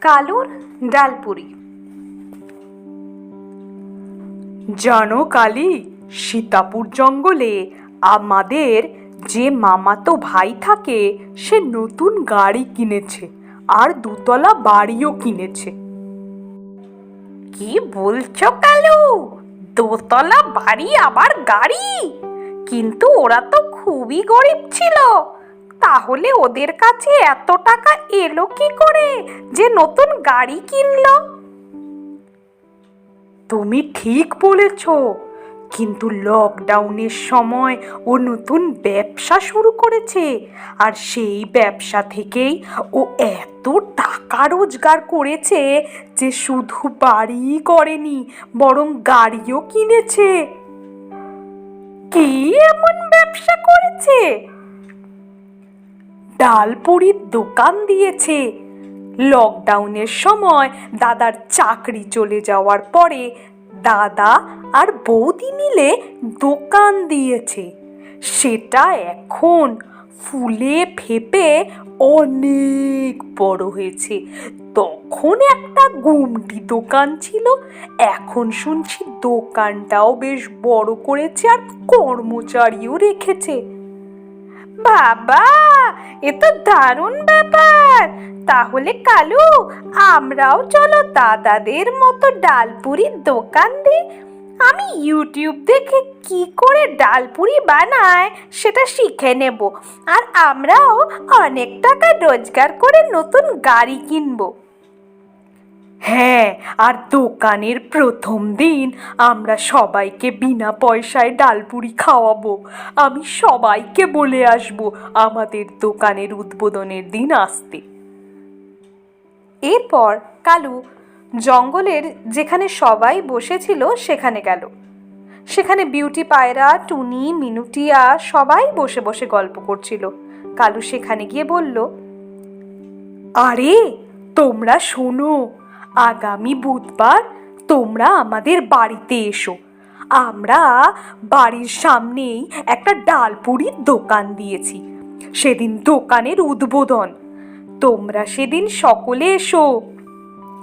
কালুর ডালপুরি। জানো কালি, সীতাপুর জঙ্গলে আমাদের যে মামাতো ভাই থাকে, সে নতুন গাড়ি কিনেছে আর দুতলা বাড়িও কিনেছে। কি বলছো কালু? দোতলা বাড়ি আবার গাড়ি? কিন্তু ওরা তো খুবই গরিব ছিল। তাহলে ওদের কাছে এত টাকা এলো কি করে যে নতুন গাড়ি কিনলো? তুমি ঠিক বলেছ, কিন্তু লকডাউনের সময় ও নতুন ব্যবসা শুরু করেছে, আর সেই ব্যবসা থেকেই ও এত টাকা রোজগার করেছে যে শুধু বাড়িই করেনি, বরং গাড়িও কিনেছে। কি এমন ব্যবসা করেছে? ডালপুরির দোকান দিয়েছে। লকডাউনের সময় দাদার চাকরি চলে যাওয়ার পরে দাদা আর বৌদি মিলে দোকান দিয়েছে। সেটা এখন ফুলে ফেপে অনেক বড় হয়েছে। তখন একটা গুমটি দোকান ছিল। এখন শুনছি দোকানটাও বেশ বড় করেছে আর কর্মচারীও রেখেছে। বাবা, এ তো দারুণ ব্যাপার। তাহলে কালু, আমরাও চলো দাদাদের মতো ডালপুরির দোকান দিই আমি ইউটিউব দেখে কি করে ডালপুরি বানায় সেটা শিখে নেব। আর আমরাও অনেক টাকা রোজগার করে নতুন গাড়ি কিনবো। হ্যাঁ আর দোকানের প্রথম দিন আমরা সবাইকে বিনা পয়সায় ডালপুরি খাওয়াবো। আমি সবাইকে বলে আসব আমাদের দোকানের উদ্বোধনের দিন আসতে। এরপর কালু জঙ্গলের যেখানে সবাই বসেছিল সেখানে গেল। সেখানে বিউটি পায়রা, টুনি, মিনুটিয়া সবাই বসে বসে গল্প করছিল। কালু সেখানে গিয়ে বলল, আরে, তোমরা শোনো আগামী বুধবার তোমরা আমাদের বাড়িতে এসো। আমরা বাড়ির সামনেই একটা ডালপুরির দোকান দিয়েছি। সেদিন দোকানের উদ্বোধন। তোমরা সেদিন সকলে এসো।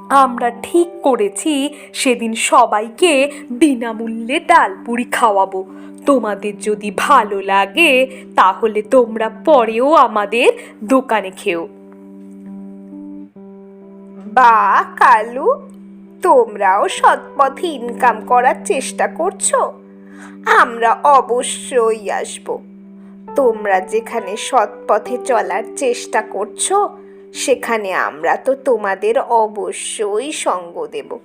আমরা ঠিক করেছি সেদিন সবাইকে বিনামূল্যে ডালপুরি খাওয়াবো। তোমাদের যদি ভালো লাগে, তাহলে তোমরা পরেও আমাদের দোকানে খেও। বা কালু, তোমরাও সৎপথে ইনকাম করার চেষ্টা করছ? আমরা অবশ্যই আসব। তোমরা যেখানে সৎপথে চলার চেষ্টা করছ, সেখানে আমরা তো তোমাদের অবশ্যই সঙ্গ দেব।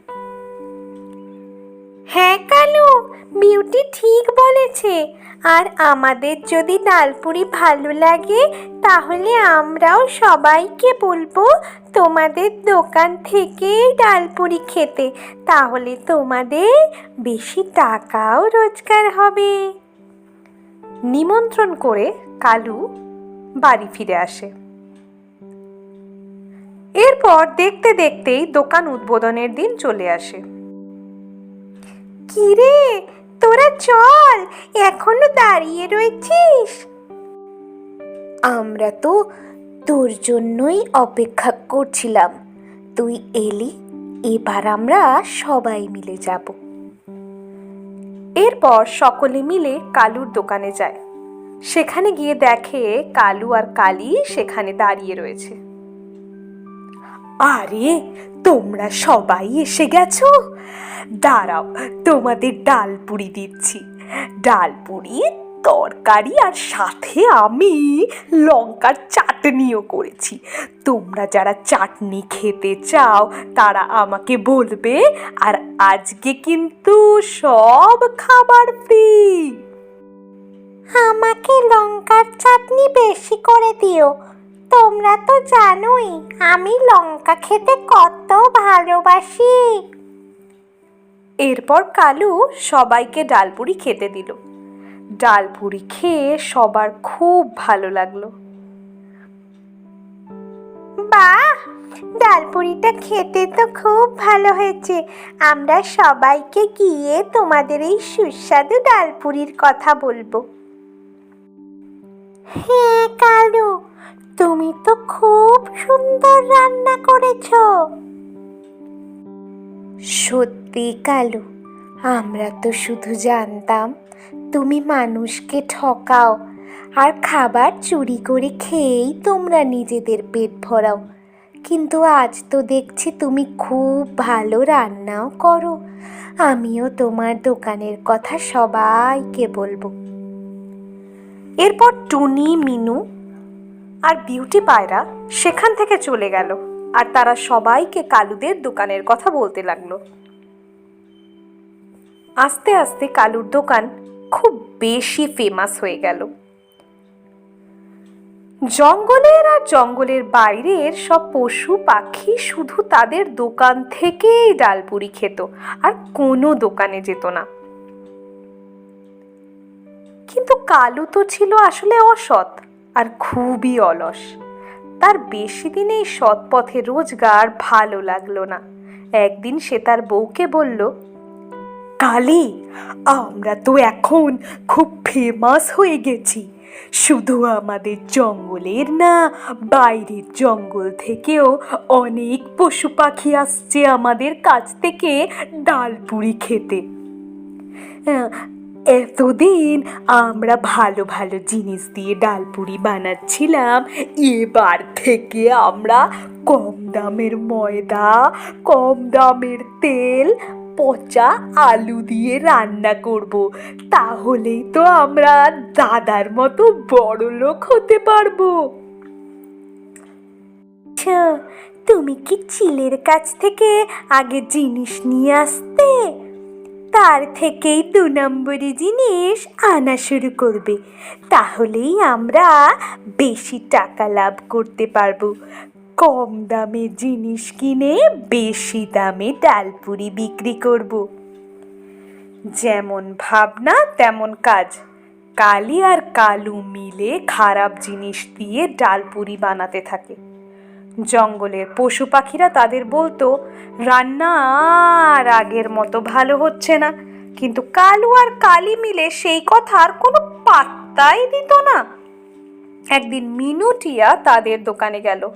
হ্যাঁ কালু, বিউটি ঠিক বলেছে। আর আমাদের যদি ডালপুরি ভালো লাগে, তাহলে আমরাও সবাইকে বলব তোমাদের দোকান থেকেই ডালপুরি খেতে। তাহলে তোমাদের বেশি টাকাও রোজগার হবে। নিমন্ত্রণ করে কালু বাড়ি ফিরে আসে। এরপর দেখতে দেখতেই দোকান উদ্বোধনের দিন চলে আসে। কিরে? তোরা চল, এখনও দাঁড়িয়ে রয়েছিস। আমরা তো তোর জন্যই অপেক্ষা করছিলাম। তুই এলি, এবার আমরা সবাই মিলে যাব। এরপর সকলে মিলে কালুর দোকানে যায়। সেখানে গিয়ে দেখে কালু আর কালি সেখানে দাঁড়িয়ে রয়েছে। আরে, তোমরা সবাই এসে গেছো? দাঁড়াও, তোমাদের ডালপুরি দিচ্ছি। ডালপুরি তরকারি আর সাথে আমি লঙ্কার চাটনিও করেছি। তোমরা যারা চাটনি খেতে চাও, তারা আমাকে বলবে, আর আজকে কিন্তু সব খাবার ফ্রি আমাকে লঙ্কার চাটনি বেশি করে দিও। তোমরা তো জানোই আমি লঙ্কা খেতে কত ভালোবাসি। এরপর কালু সবাইকে ডালপুরি খেতে দিল। ডালপুরি খেয়ে সবার খুব ভালো লাগল। বাহ! ডালপুরিটা খেতে তো খুব ভালো হয়েছে। আমরা সবাইকে গিয়ে তোমাদের এই সুস্বাদু ডালপুরির কথা বলব। হ্যাঁ কালু। তুমি তো খুব সুন্দর রান্না করেছ। সত্যি কালু, আমরা তো শুধু জানতাম তুমি মানুষকে ঠকাও আর খাবার চুরি করে খেয়েই তোমরা নিজেদের পেট ভরাও। কিন্তু আজ তো দেখছি তুমি খুব ভালো রান্নাও করো। আমিও তোমার দোকানের কথা সবাইকে বলব। এরপর টুনি, মিনু আর বিউটি পায়রা সেখান থেকে চলে গেল। আর তারা সবাইকে কালুদের দোকানের কথা বলতে লাগল। আস্তে আস্তে কালুর দোকান খুব বেশি ফেমাস হয়ে গেল। জঙ্গলের আর জঙ্গলের বাইরের সব পশু পাখি শুধু তাদের দোকান থেকেই ডালপুরি খেত, আর কোনো দোকানে যেত না। কিন্তু কালু তো ছিল আসলে অসৎ। আর খুবই অলস। তার বেশি দিন এই সৎ পথে রোজগার ভালো লাগল না। একদিন সে তার বউকে বলল, কালি, আমরা তো এখন খুব ফেমাস হয়ে গেছি। শুধু আমাদের জঙ্গলের না, বাইরের জঙ্গল থেকেও অনেক পশু পাখি আসছে আমাদের কাছ থেকে ডালপুরি খেতে। এতদিন আমরা ভালো ভালো জিনিস দিয়ে ডালপুরি বানাচ্ছিলাম। এবার থেকে আমরা কম দামের ময়দা, কম দামের তেল, পচা আলু দিয়ে রান্না করব। তাহলেই তো আমরা দাদার মতো বড় লোক হতে পারব। তুমি কি চিলের কাছ থেকে আগে জিনিস নিয়ে আসতে? তার থেকেই দু নম্বরি জিনিস আনা শুরু করবে? তাহলেই আমরা বেশি টাকা লাভ করতে পারব। কম দামে জিনিস কিনে বেশি দামে ডালপুরি বিক্রি করব। যেমন ভাবনা, তেমন কাজ। কালি আর কালু মিলে খারাপ জিনিস দিয়ে ডালপুরি বানাতে থাকে। জঙ্গলের পশু পাখিরা তাদের বলতো রান্না আর আগের মতো ভালো হচ্ছে না। কিন্তু কালু আর কালি মিলে সেই কথার কোনো পাত্তাই দিত না। একদিন মিনুটিয়া তাদের দোকানে গেল।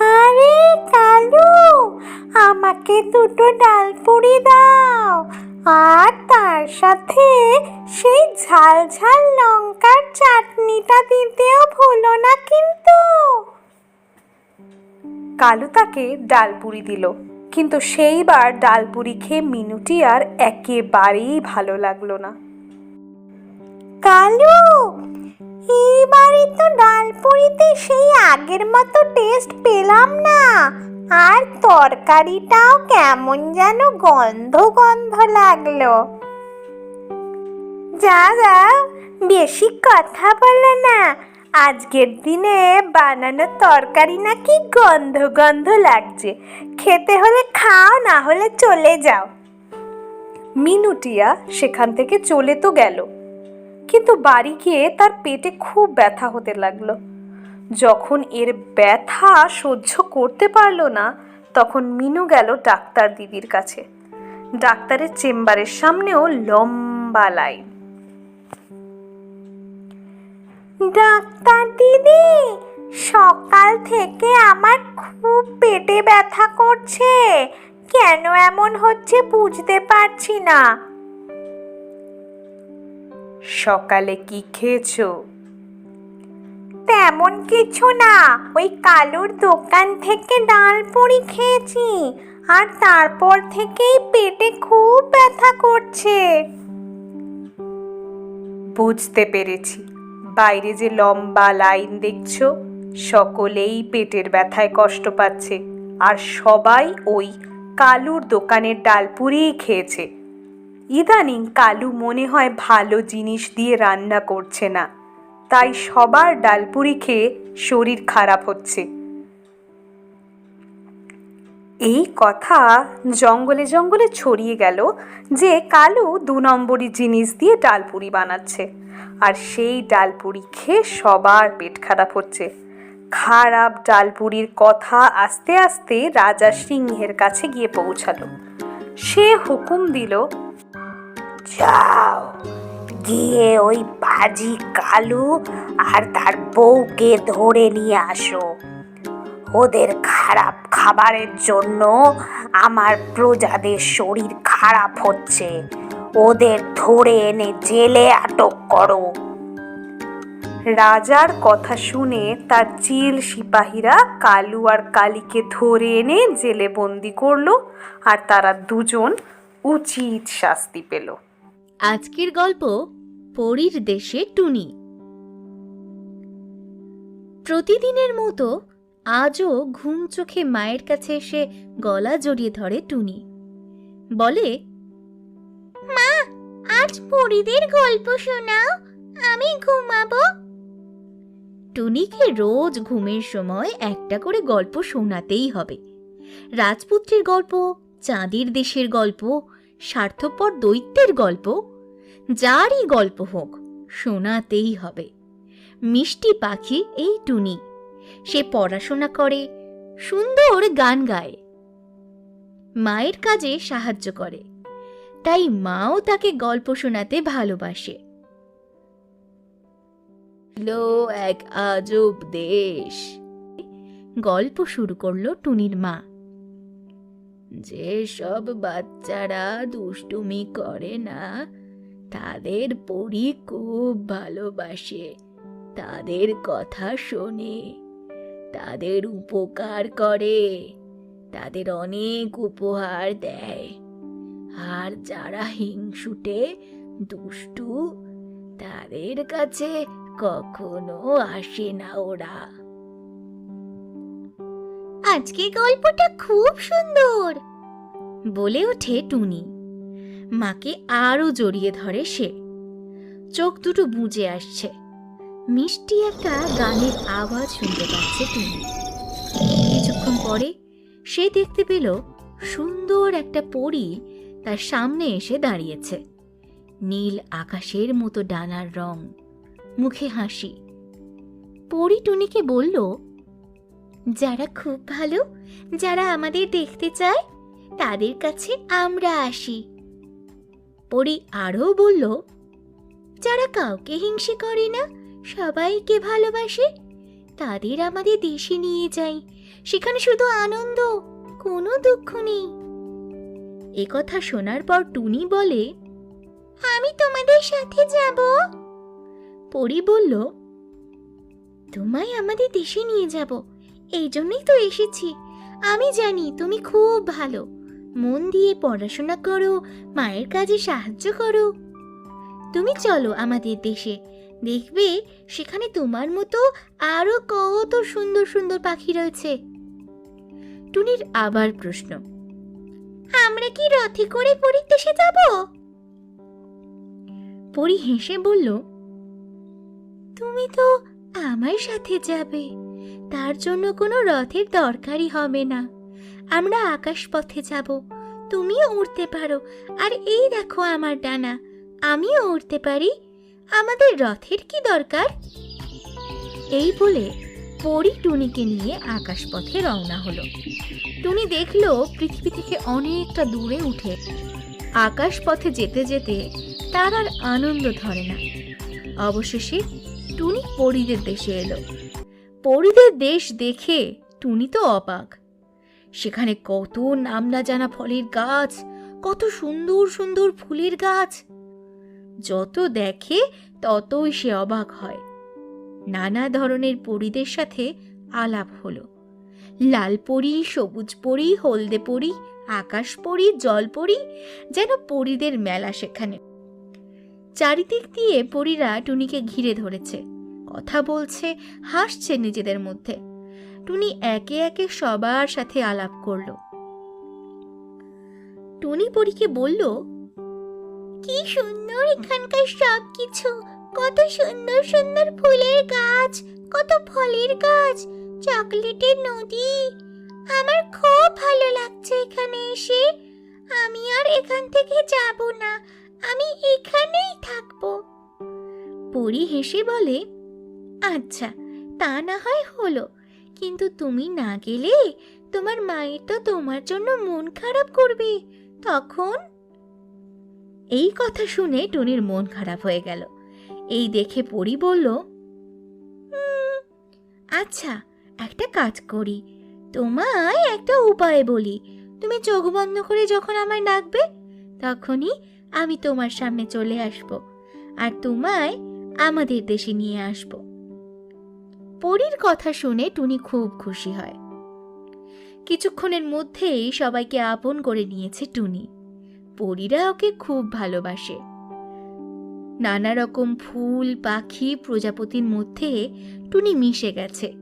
আরে কালু, আমাকে দুটো ডালপুরি দাও। আর তার সাথে সেই ঝাল ঝাল লঙ্কার চাটনিটা দিতেও ভুলো না কিন্তু। কালু তাকে ডালপুরি দিল, কিন্তু সেইবার ডালপুরি খেয়ে মিনুটি আর একেবারেই ভালো লাগল না। কালু এইবারে তো ডালপুরিতে সেই আগের মতো টেস্ট পেলাম না। আর তরকারিটাও কেমন যেন গন্ধ গন্ধ লাগল। যা যা, বেশি কথা বলো না। আজকের দিনে বানানো তরকারি নাকি গন্ধ গন্ধ লাগছে। খেতে হলে খাও, না হলে চলে যাও। মিনুটিয়া সেখান থেকে চলে তো গেল। কিন্তু বাড়ি গিয়ে তার পেটে খুব ব্যথা হতে লাগল। যখন এর ব্যথা সহ্য করতে পারল না, তখন মিনু গেল ডাক্তার দিদির কাছে। ডাক্তারের চেম্বারের সামনেও লম্বা লাইন। ডাক্তার দিদি, সকাল থেকে আমার খুব পেটে ব্যথা করছে। কেন এমন হচ্ছে বুঝতে পারছি না। সকালে কি খেয়েছো? তেমন কিছু না। ওই কালুর দোকান থেকে ডাল পুরি খেয়েছি। আর তারপর থেকেই পেটে খুব ব্যথা করছে। বুঝতে পেরেছি। বাইরে যে লম্বা লাইন দেখছ, সকলেই পেটের ব্যথায় কষ্ট পাচ্ছে। আর সবাই ওই কালুর দোকানের ডাল ডালপুরিই খেয়েছে। ইদানিং কালু মনে হয় ভালো জিনিস দিয়ে রান্না করছে না। তাই সবার ডালপুরি খেয়ে শরীর খারাপ হচ্ছে। এই কথা জঙ্গলে জঙ্গলে ছড়িয়ে গেল যে কালু দু নম্বরই জিনিস দিয়ে ডালপুরি বানাচ্ছে। আর সেই ডালপুরি খেয়ে সবার পেট খারাপ হচ্ছে। খারাপ ডালপুরির কথা আস্তে আস্তে রাজা সিংহের কাছে গিয়ে পৌঁছালো। সে হুকুম দিল, যাও গিয়ে ওই বাজি কালু আর তার বউকে ধরে নিয়ে আসো। ওদের খারাপ খাবারের জন্য আমার প্রজাদের শরীর খারাপ হচ্ছে। ওদের ধরে এনে জেলে আটক করো। রাজার কথা শুনে তার চিল সিপাহীরা কালু আর কালীকে ধরে এনে জেলে বন্দি করল আর তারা দুজন উচিত শাস্তি পেল। আজকের গল্প পরীর দেশে টুনি। প্রতিদিনের মতো আজও ঘুম চোখে মায়ের কাছে এসে গলা জড়িয়ে ধরে টুনি। বলে, মা, আজ পরীদের গল্প শোনাও, আমি ঘুমাবো। টুনিকে রোজ ঘুমের সময় একটা করে গল্প শোনাতেই হবে। রাজপুত্রের গল্প, চাঁদের দেশের গল্প স্বার্থপর দৈত্যের গল্প? যারই গল্প হোক, শোনাতেই হবে। মিষ্টি পাখি এই টুনি। সে পড়াশোনা করে, সুন্দর গান গায়। মায়ের কাজে সাহায্য করে। তাই মাও তাকে গল্প শোনাতে ভালোবাসে। লো এক আজব দেশ। গল্প শুরু করল টুনির মা। যেসব বাচ্চারা দুষ্টুমি করে না, তাদের পরি খুব ভালোবাসে। তাদের কথা শোনে, তাদের উপকার করে, তাদের অনেক উপহার দেয়। আর যারা হিংসুটে, দুষ্টু, তাদের কাছে কখনো আসে না ওরা। আজকে গল্পটা খুব সুন্দর। বলে ওঠে টুনি। মাকে আরও জড়িয়ে ধরে সে। চোখ দুটো বুজে আসছে। মিষ্টি একটা গানের আওয়াজ শুনতে পাচ্ছে টুনি। কিছুক্ষণ পরে সে দেখতে পেল সুন্দর একটা পরী তার সামনে এসে দাঁড়িয়েছে। নীল আকাশের মতো ডানার রং। মুখে হাসি। পরী টুনিকে বলল যারা খুব ভালো, যারা আমাদের দেখতে চায়, তাদের কাছে আমরা আসি। পরি আরও বলল, যারা কাউকে হিংসে করে না, সবাইকে ভালোবাসে, তাদের আমাদের দেশে নিয়ে যাই। সেখানে শুধু আনন্দ, কোনো দুঃখ নেই। একথা শোনার পর টুনি বলে, আমি তোমাদের সাথে যাব। পরি বলল, তোমায় আমাদের দেশে নিয়ে যাব। এই জন্যই তো এসেছি। আমি জানি তুমি খুব ভালো। মন দিয়ে পড়াশোনা করো, মায়ের কাজে সাহায্য করো। তুমি চলো আমাদের দেশে। দেখবে সেখানে তোমার মতো আরও কত সুন্দর সুন্দর পাখি রয়েছে। টুনির আবার প্রশ্ন, আমরা কি রথে করে পরীর দেশে যাব? পরি হেসে বলল, তুমি তো আমার সাথে যাবে। তার জন্য কোনো রথের দরকারই হবে না। আমরা আকাশ পথে যাব। তুমিও উড়তে পারো। আর এই দেখো আমার ডানা। আমিও উড়তে পারি। আমাদের রথের কি দরকার? এই বলে পরি টুনিকে নিয়ে আকাশ পথে রওনা হলো। টুনি দেখল পৃথিবী থেকে অনেকটা দূরে উঠে। আকাশ পথে যেতে যেতে তার আর আনন্দ ধরে না। অবশেষে টুনি পরিদের দেশে এলো। পরিদের দেশ দেখে টুনি তো অবাক। সেখানে কত নাম না জানা ফলের গাছ, কত সুন্দর সুন্দর ফুলের গাছ। যত দেখে ততই সে অবাক হয়। নানা ধরনের পরিদের সাথে আলাপ হলো। লাল পরি, সবুজ পরি, হলদে পরি, আকাশ পরি, জল পরি, যেন পরিদের মেলা সেখানে। চারিদিক দিয়ে পরীরা টুনিকে ঘিরে ধরেছে। কথা বলছে, হাসছে নিজেদের মধ্যে। টুনি একে একে সবার সাথে আলাপ করল। টুনি পরীকে বলল, কি সুন্দর এখানকার সব কিছু কত সুন্দর সুন্দর ফুলের গাছ, কত ফলের গাছ, চকলেটের নদী। আমার খুব ভালো লাগছে এখানে এসে। আমি আর এখান থেকে যাব না। আমি এখানেই থাকব। পরি হেসে বলে আচ্ছা তা না হয় হলো। কিন্তু তুমি না গেলে তোমার মায়ের তো তোমার জন্য মন খারাপ করবে। তখন? এই কথা শুনে টুনির মন খারাপ হয়ে গেল। এই দেখে পরি বলল আচ্ছা একটা কাজ করি। তোমায় একটা উপায় বলি। তুমি চোখ বন্ধ করে যখন আমায় ডাকবে, তখনই আমি তোমার সামনে চলে আসব। আর তোমায় আমাদের দেশে নিয়ে আসব। পরীর কথা শুনে টুনি খুব খুশি হয়। কিছুক্ষণের মধ্যেই সবাইকে আপন করে নিয়েছে টুনি। পরীরা ওকে খুব ভালোবাসে। নানা রকম ফুল, পাখি প্রজাপতির মধ্যে টুনি মিশে গেছে।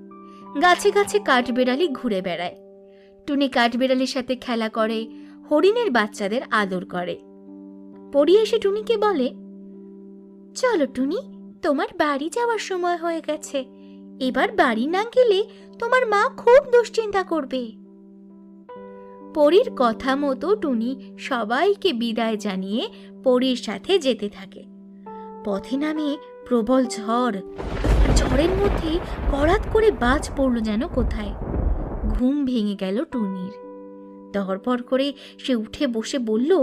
গাছে গাছে কাঠবেড়ালি ঘুরে বেড়ায়। টুনি কাঠবেড়ালির সাথে খেলা করে, হরিণের বাচ্চাদের আদর করে। পরি এসে টুনিকে বলে, চলো টুনি, তোমার বাড়ি যাওয়ার সময় হয়ে গেছে। এবার বাড়ি না গেলে তোমার মা খুব দুশ্চিন্তা করবে। পরীর কথা মতো টুনি সবাইকে বিদায় জানিয়ে পরীর সাথে যেতে থাকে। পথে নামে প্রবল ঝড়। ঝড়ের মধ্যে করাত করে বাজ পড়ল যেন কোথায়। ঘুম ভেঙে গেল টুনির। দরপর করে সে উঠে বসে বলল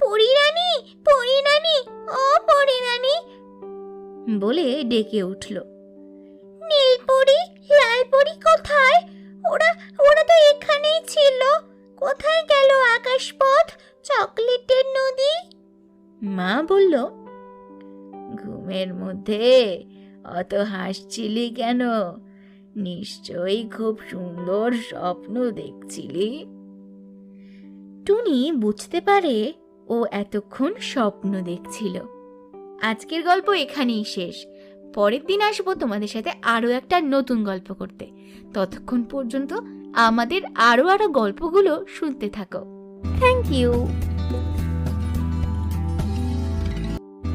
পরিরানি পরিরানি ও পরিরানি বলে ডেকে উঠল। নীলপরি, লালপরি কোথায়? ওরা ওরা তো এখানেই ছিল। কোথায় গেল আকাশপথ, চকলেটের নদী? মা বলল, ঘুমের মধ্যে, অত হাসছিলি কেন? নিশ্চয়ই খুব সুন্দর স্বপ্ন দেখছিলি। টুনি বুঝতে পারে ও এতক্ষণ স্বপ্ন দেখছিল। আজকের গল্প এখানেই শেষ। পরের দিন আসব তোমাদের সাথে আরও একটা নতুন গল্প করতে। ততক্ষণ পর্যন্ত আমাদের আরও আরও গল্পগুলো শুনতে থাকো। Thank you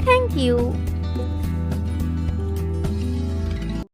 thank you